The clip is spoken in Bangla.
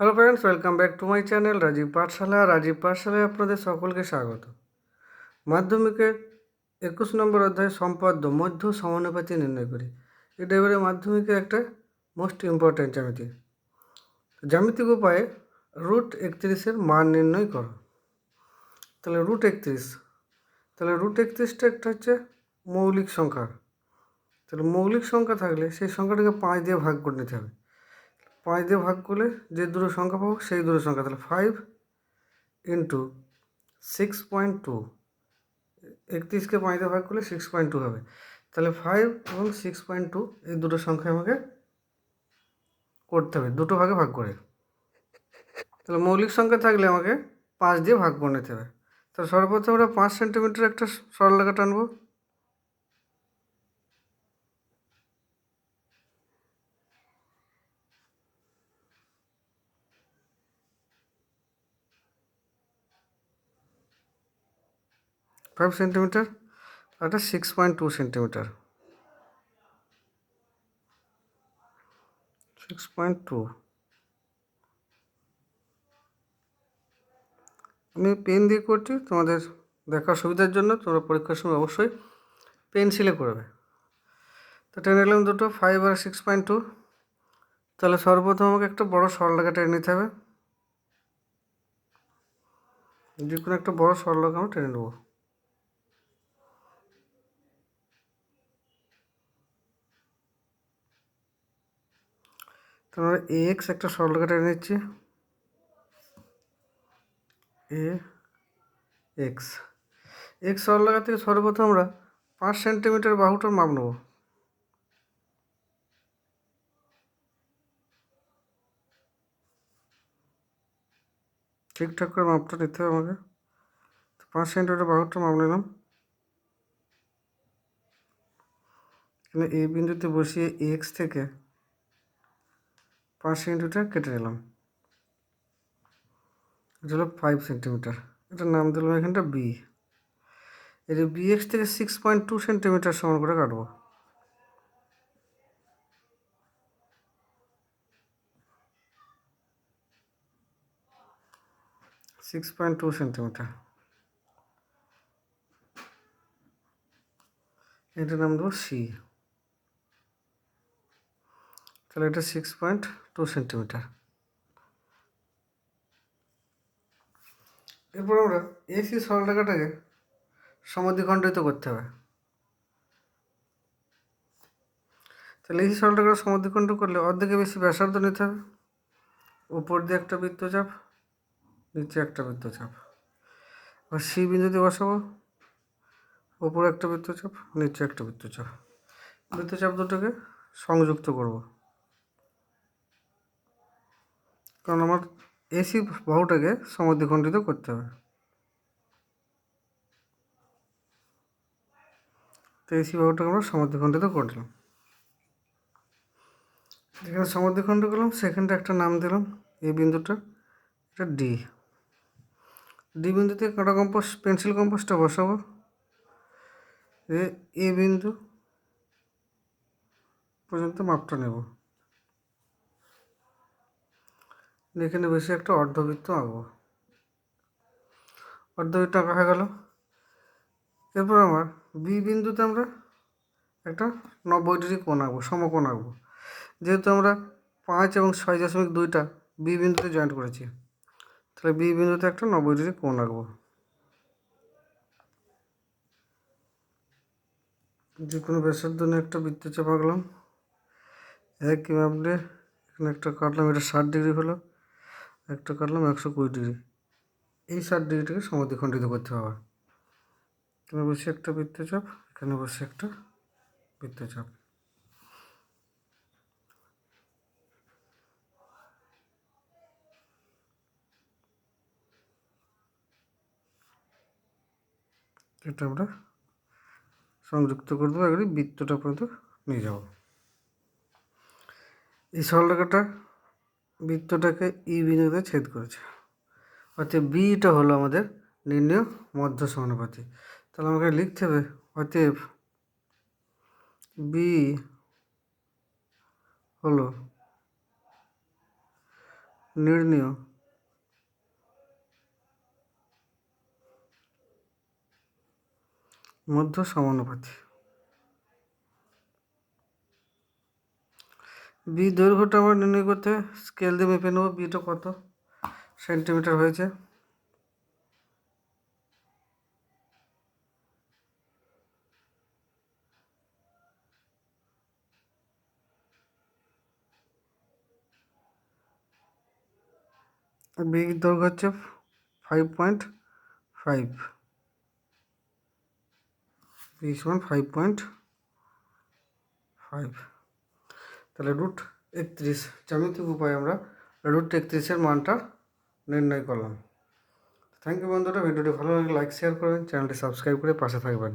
Hello friends welcome back to my channel Rajiv Pathshala Rajiv পাঠশালায় আপনাদের সকলকে স্বাগত। মাধ্যমিকের একুশ নম্বর অধ্যায় সম্পাদ্য, মধ্য সমানুপাতি নির্ণয় করি। এটা এবারে মাধ্যমিকের একটা মোস্ট ইম্পর্ট্যান্ট জ্যামিতি। জ্যামিতিক উপায়ে রুট একত্রিশের মান নির্ণয় করো। তাহলে রুট একত্রিশ। তাহলে রুট একত্রিশটা একটা হচ্ছে মৌলিক সংখ্যা। তাহলে মৌলিক সংখ্যা থাকলে সেই সংখ্যাটাকে পাঁচ দিয়ে ভাগ করে নিতে হবে। পাঁচ দিয়ে ভাগ করলে যে দুটো সংখ্যা পাবো, সেই দুটো সংখ্যা, তাহলে five into six point two একত্রিশকে পাঁচ দিয়ে ভাগ করলে সিক্স পয়েন্ট টু হবে। তাহলে ফাইভ এবং সিক্স পয়েন্ট টু এই দুটো সংখ্যা আমাকে করতে হবে, দুটো ভাগে ভাগ করে। তাহলে মৌলিক সংখ্যা থাকলে আমাকে পাঁচ দিয়ে ভাগ করে নিতে হবে। তাহলে সর্বপ্রথম আমরা পাঁচ সেন্টিমিটার একটা সরলরেখা টানবো। ফাইভ সেন্টিমিটার আর একটা six point two centimetre six point two আমি পেন দিয়ে করছি, তোমাদের দেখার সুবিধার জন্য, তোমরা পরীক্ষার সময় অবশ্যই পেন্সিলে করবে। তো টেনে নিলাম দুটো ফাইভ আর সিক্স পয়েন্ট টু তাহলে সর্বপ্রথম আমাকে একটা বড় সরলরেখা টেনে নিতে হবে। যে কোনো একটা বড় সরলরেখা আমরা টেনে নেব। তারপরে এ এক্স একটা সরলরেখা টেনে নিচ্ছি। এ এক্স এক্স সরলরেখা থেকে সর্বপ্রথম আমরা পাঁচ সেন্টিমিটার বাহুটার মাপ নেব। ঠিকঠাক করে মাপটা নিতে হবে আমাকে। পাঁচ সেন্টিমিটার বাহুটা মাপ নিলাম। এখানে এ বিন্দুতে বসিয়ে এক্স থেকে পাঁচ সেন্টিমিটার কেটে নিলাম। এটা হলো ফাইভ সেন্টিমিটার। এটার নাম দিলাম এখানটা বি এই যে বি এক্স থেকে সিক্স পয়েন্ট টু সেন্টিমিটার সমান করে কাটবো। Six point two centimetre. এটার নাম দেবো সি তাহলে এটা সিক্স পয়েন্ট টু সেন্টিমিটার এরপর আমরা এসি সরলরেখাটাকে সমাধিখণ্ডিত করতে হবে। তাহলে এসি সরলরেখা সমাধিখণ্ড করলে অর্ধেকে বেশি ব্যাসার্ধ নিতে হবে। উপর দিয়ে একটা বৃত্তচাপ, নিচে একটা বৃত্তচাপ। এবার সি বিন্দুতে বসাবো। উপরে একটা বৃত্তচাপ, নিচে একটা বৃত্তচাপ। বৃত্তচাপ দুটোকে সংযুক্ত করব। কারণ আমার এসি বাহুটাকে সমাধিখণ্ডিত করতে হবে। তো এসি বাহুটাকে আমরা সমাধিখণ্ডিত করলাম যেখানে সমাধিখণ্ড করলাম সেখানটা একটা নাম দিলাম, এই বিন্দুটা, এটা ডি ডি বিন্দুতে কাঁটা কম্পাস পেন্সিল কম্পাসটা বসাবো। এ বিন্দু পর্যন্ত মাপটা নেব। এখানে বেশি একটা অর্ধবৃত্ত আঁকবো। অর্ধবৃত্ত আঁকা হয়ে গেল। এরপর আমার বি বিন্দুতে আমরা একটা নব্বই ডিগ্রি কোণ আঁকবো, সমকোণ আঁকবো। যেহেতু আমরা পাঁচ এবং ছয় দশমিক দুইটা বি বিন্দুতে জয়েন্ট করেছি, তাহলে বি বিন্দুতে একটা নব্বই ডিগ্রি কোণ আঁকবো। যে কোনো ব্যাসার্ধ নিয়ে একটা বৃত্তচাপ আঁকলাম। একই মাপলে এখানে একটা কাটলাম, এটা ষাট ডিগ্রি হলো। একটা কাটলাম একশো কুড়ি ডিগ্রি। এই ষাট ডিগ্রিটাকে সমাধিখণ্ডিত করতে হবে এখানে বসে একটা বৃত্তচাপ, এখানে বসে একটা বৃত্তচাপ। এটা আমরা সংযুক্ত করে দেবো একবারে বৃত্তটা পর্যন্ত নিয়ে যাব। এই সরলরেখাটা বৃত্তটাকে ই বিন্দুতে ছেদ করেছে। অতএব বিটা হলো আমাদের নির্ণয় মধ্য সমানুপাতি। তাহলে আমাকে লিখতে হবে, অতএব বি হলো নির্ণীয় মধ্য সমানুপাতি। বি দৈর্ঘ্যটা আমরা নির্ণয় করতে স্কেল দিয়ে মেপে নেব, বিটা কত সেন্টিমিটার হয়েছে। বি দৈর্ঘ্য হচ্ছে ফাইভ পয়েন্ট ফাইভ বি সমান ফাইভ পয়েন্ট ফাইভ তাহলে রুট একত্রিশ। জ্যামিতিক উপায়ে আমরা রুট একত্রিশের মানটা নির্ণয় করলাম। থ্যাংক ইউ বন্ধুরা, ভিডিওটি ভালো লাগলে লাইক শেয়ার করবেন চ্যানেলটি সাবস্ক্রাইব করে পাশে থাকবেন।